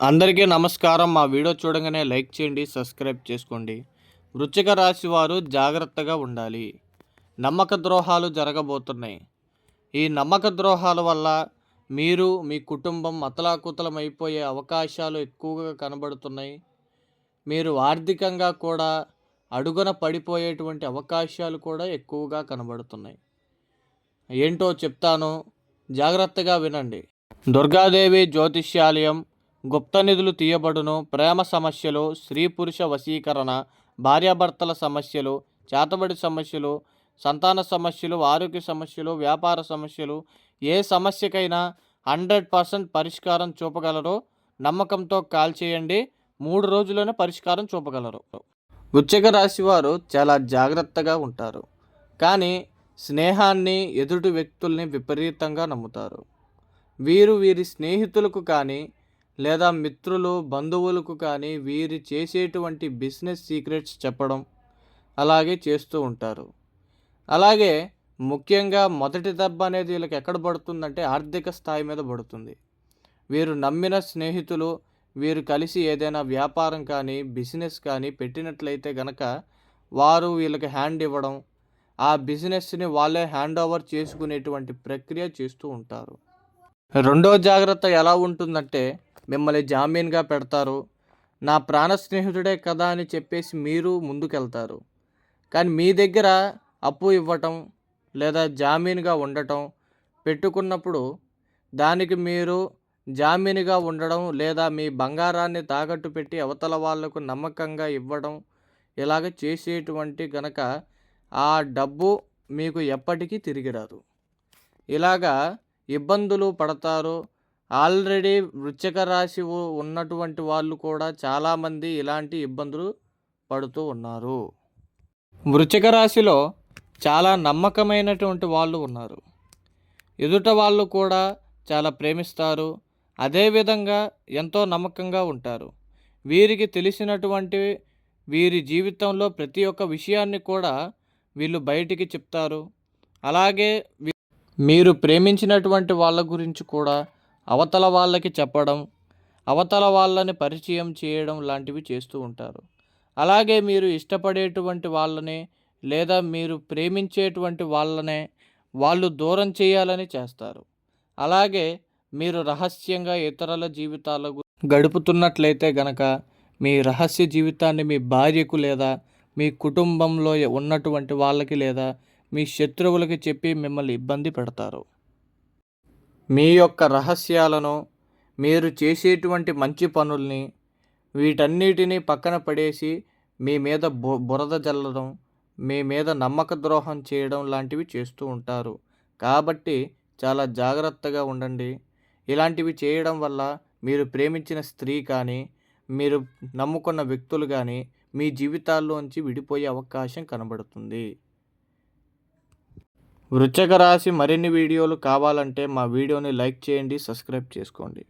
అందరికీ నమస్కారం. మా వీడియో చూడగానే లైక్ చేయండి సబ్స్క్రైబ్ చేసుకోండి. వృచ్చిక రాశి వారు జాగ్రత్తగా ఉండాలి. నమ్మక ద్రోహాలు జరగబోతున్నాయి. ఈ నమ్మక ద్రోహాల వల్ల మీరు మీ కుటుంబం అతలాకుతలం అయిపోయే అవకాశాలు ఎక్కువగా కనబడుతున్నాయి. మీరు ఆర్థికంగా కూడా అడుగున పడిపోయేటువంటి అవకాశాలు కూడా ఎక్కువగా కనబడుతున్నాయి. ఏంటో చెప్తాను. జాగ్రత్తగా వినండి. దుర్గాదేవి జ్యోతిష్యాలయం గుప్త నిధులు తీయబడును ప్రేమ సమస్యలు స్త్రీ పురుష వశీకరణ భార్యాభర్తల సమస్యలు చేతబడి సమస్యలు సంతాన సమస్యలు ఆరోగ్య సమస్యలు వ్యాపార సమస్యలు ఏ సమస్యకైనా హండ్రెడ్ పర్సెంట్ పరిష్కారం చూపగలరు. నమ్మకంతో కాల్ చేయండి. మూడు రోజుల్లోనే పరిష్కారం చూపగలరు. వృశ్చిక రాశి వారు చాలా జాగ్రత్తగా ఉంటారు. కానీ స్నేహాన్ని ఎదుటి వ్యక్తుల్ని విపరీతంగా నమ్ముతారు. వీరు వీరి స్నేహితులకు కానీ లేదా మిత్రులు బంధువులకు కానీ వీరి చేసేటువంటి బిజినెస్ సీక్రెట్స్ చెప్పడం అలాగే చేస్తూ ఉంటారు. అలాగే ముఖ్యంగా మొదటి దెబ్బ అనేది వీళ్ళకి ఎక్కడ పడుతుందంటే ఆర్థిక స్థాయి మీద పడుతుంది. వీరు నమ్మిన స్నేహితులు వీరు కలిసి ఏదైనా వ్యాపారం కానీ బిజినెస్ కానీ పెట్టినట్లయితే గనక వారు వీళ్ళకి హ్యాండ్ ఇవ్వడం ఆ బిజినెస్ని వాళ్ళే హ్యాండ్ ఓవర్ చేసుకునేటువంటి ప్రక్రియ చేస్తూ ఉంటారు. రెండో జాగ్రత్త ఎలా ఉంటుందంటే మిమ్మల్ని జామీన్గా పెడతారు. నా ప్రాణ స్నేహితుడే కదా అని చెప్పేసి మీరు ముందుకెళ్తారు. కానీ మీ దగ్గర అప్పు ఇవ్వటం లేదా జామీన్గా ఉండటం పెట్టుకున్నప్పుడు దానికి మీరు జామీనుగా ఉండడం లేదా మీ బంగారాన్ని తాకట్టు పెట్టి అవతల వాళ్ళకు నమ్మకంగా ఇవ్వడం ఇలాగ చేసేటువంటి గనక ఆ డబ్బు మీకు ఎప్పటికీ తిరిగి రాదు. ఇలాగా ఇబ్బందులు పడతారు. ఆల్రెడీ వృశ్చిక రాశి ఉన్నటువంటి వాళ్ళు కూడా చాలామంది ఇలాంటి ఇబ్బందులు పడుతూ ఉన్నారు. వృశ్చిక రాశిలో చాలా నమ్మకమైనటువంటి వాళ్ళు ఉన్నారు. ఎదుట వాళ్ళు కూడా చాలా ప్రేమిస్తారు. అదేవిధంగా ఎంతో నమ్మకంగా ఉంటారు. వీరికి తెలిసినటువంటి వీరి జీవితంలో ప్రతి ఒక్క విషయాన్ని కూడా వీళ్ళు బయటికి చెప్తారు. అలాగే మీరు ప్రేమించినటువంటి వాళ్ళ గురించి కూడా అవతల వాళ్ళకి చెప్పడం అవతల వాళ్ళని పరిచయం చేయడం లాంటివి చేస్తూ ఉంటారు. అలాగే మీరు ఇష్టపడేటువంటి వాళ్ళని లేదా మీరు ప్రేమించేటువంటి వాళ్ళనే వాళ్ళు దూరం చేయాలని చేస్తారు. అలాగే మీరు రహస్యంగా ఇతరుల జీవితాలకు గడుపుతున్నట్లయితే గనక మీ రహస్య జీవితాన్ని మీ భార్యకు లేదా మీ కుటుంబంలో ఉన్నటువంటి వాళ్ళకి లేదా మీ శత్రువులకి చెప్పి మిమ్మల్ని ఇబ్బంది పెడతారు. మీ యొక్క రహస్యాలను మీరు చేసేటువంటి మంచి పనుల్ని వీటన్నిటినీ పక్కన పడేసి మీ మీద బు బురద జల్లడం మీ మీద నమ్మక ద్రోహం చేయడం లాంటివి చేస్తూ ఉంటారు. కాబట్టి చాలా జాగ్రత్తగా ఉండండి. ఇలాంటివి చేయడం వల్ల మీరు ప్రేమించిన స్త్రీ కానీ మీరు నమ్ముకున్న వ్యక్తులు కానీ మీ జీవితాల్లోంచి విడిపోయే అవకాశం కనబడుతుంది. వృశ్చిక రాశి మరిన్ని వీడియోలు కావాలంటే మా వీడియోని లైక్ చేయండి సబ్స్క్రైబ్ చేసుకోండి.